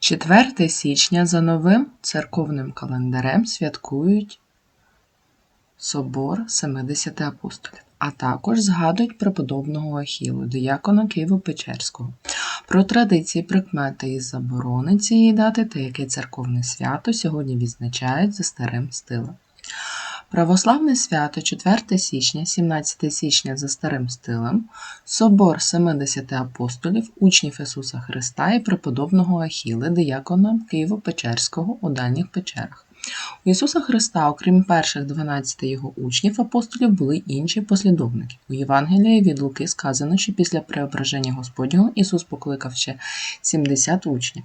4 січня за новим церковним календарем святкують Собор 70 апостолів, а також згадують преподобного Ахілу, диякона Києво-Печерського. Про традиції, прикмети і заборони цієї дати та яке церковне свято сьогодні відзначають за старим стилем. Православне свято 4 січня, 17 січня за старим стилем, Собор 70 апостолів, учнів Ісуса Христа і преподобного Ахіли, диякона Києво-Печерського у дальніх печерах. У Ісуса Христа, окрім перших 12 його учнів апостолів, були інші послідовники. У Євангелії від Луки сказано, що після преображення Господнього Ісус покликав ще 70 учнів.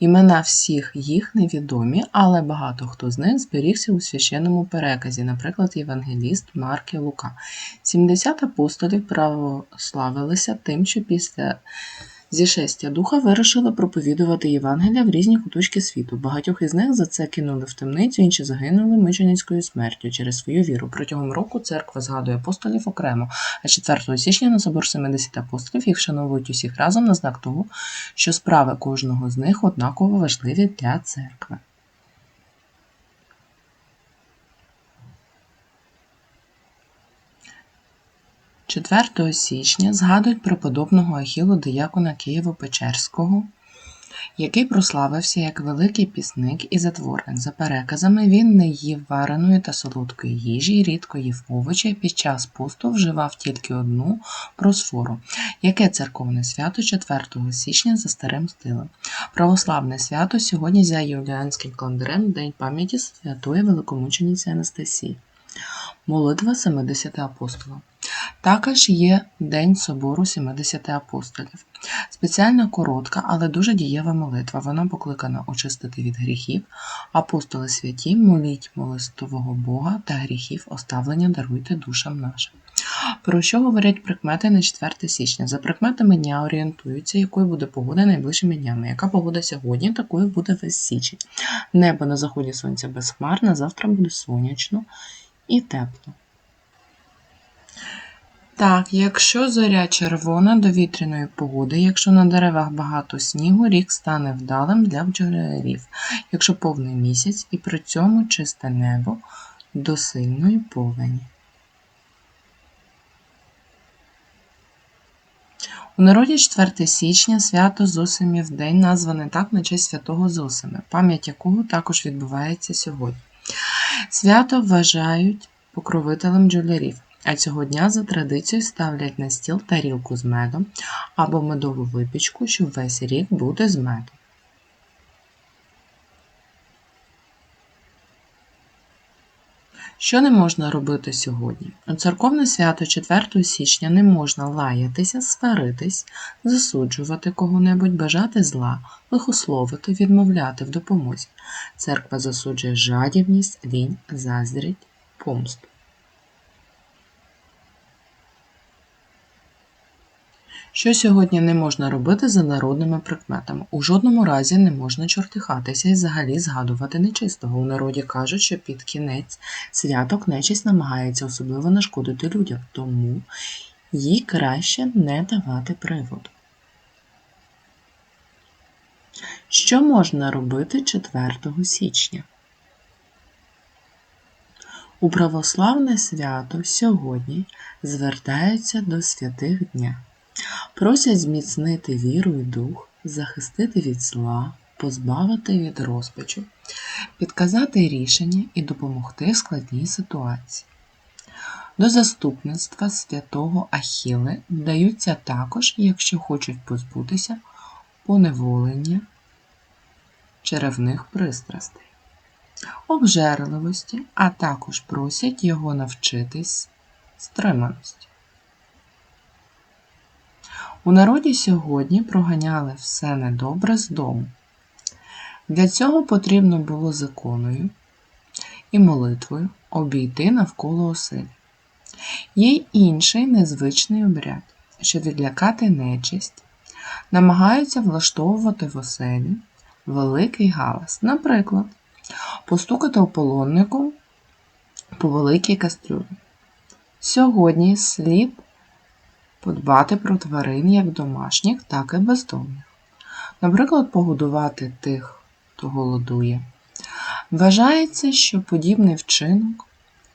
Імена всіх їх невідомі, але багато хто з них зберігся у священному переказі, наприклад, Євангеліст Марк Лука. 70 апостолів православилися тим, що після зішестя духа вирішили проповідувати Євангелія в різні куточки світу. Багатьох із них за це кинули в темницю, інші загинули мученицькою смертю через свою віру. Протягом року церква згадує апостолів окремо, а 4 січня на собор 70 апостолів їх вшановують усіх разом на знак того, що справи кожного з них однаково важливі для церкви. – 4 січня згадують преподобного Ахілу диякона Києво-Печерського, який прославився як великий пісник і затворник. За переказами, він не їв вареної та солодкої їжі, рідко їв овочі, під час посту вживав тільки одну просфору, яке церковне свято 4 січня за старим стилем. Православне свято сьогодні за юліанським календарем День пам'яті святої великомучениці Анастасії. Молитва 70 апостола. Також є День Собору 70 апостолів. Спеціальна коротка, але дуже дієва молитва. Вона покликана очистити від гріхів. Апостоли святі, моліть молитвового Бога та гріхів оставлення даруйте душам нашим. Про що говорять прикмети на 4 січня? За прикметами дня орієнтуються, якою буде погода найближчими днями. Яка погода сьогодні, такою буде весь січень. Небо на заході сонця безхмарне, завтра буде сонячно і тепло. Так, якщо зоря червона до вітряної погоди, якщо на деревах багато снігу, рік стане вдалим для бджолярів, якщо повний місяць і при цьому чисте небо до сильної повені. У народі 4 січня свято Зосимів день назване так на честь святого Зосима, пам'ять якого також відбувається сьогодні. Свято вважають покровителем бджолярів. А цього дня за традицією ставлять на стіл тарілку з медом або медову випічку, щоб весь рік бути з медом. Що не можна робити сьогодні? У церковне свято 4 січня не можна лаятися, сваритись, засуджувати кого-небудь, бажати зла, лихословити, відмовляти в допомозі. Церква засуджує жадібність, лінь, заздріть, помсту. Що сьогодні не можна робити за народними прикметами? У жодному разі не можна чортихатися і взагалі згадувати нечистого. У народі кажуть, що під кінець святок нечисть намагається особливо нашкодити людям, тому їй краще не давати приводу. Що можна робити 4 січня? У православне свято сьогодні звертаються до святих дня. Просять зміцнити віру і дух, захистити від зла, позбавити від розпачу, підказати рішення і допомогти в складній ситуації. До заступництва святого Ахіли вдаються також, якщо хочуть позбутися поневолення черевних пристрастей, обжерливості, а також просять його навчитись стриманості. У народі сьогодні проганяли все недобре з дому. Для цього потрібно було законою і молитвою обійти навколо оселі. Є інший незвичний обряд, що відлякати нечисть, намагаються влаштовувати в оселі великий галас. Наприклад, постукати ополоннику по великій кастрюлі. Сьогодні слід подбати про тварин як домашніх, так і бездомних. наприклад, погодувати тих, хто голодує. Вважається, що подібний вчинок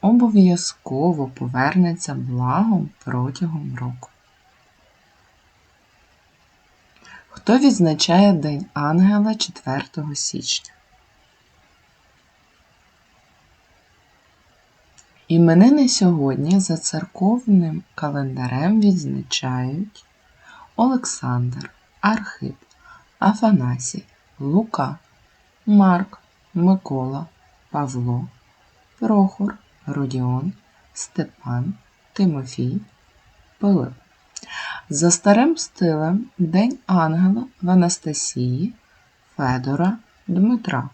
обов'язково повернеться благом протягом року. Хто відзначає День Ангела 4 січня? Іменини сьогодні за церковним календарем відзначають Олександр, Архип, Афанасій, Лука, Марк, Микола, Павло, Прохор, Родіон, Степан, Тимофій, Пилип. За старим стилем День Ангела в Анастасії, Федора, Дмитра.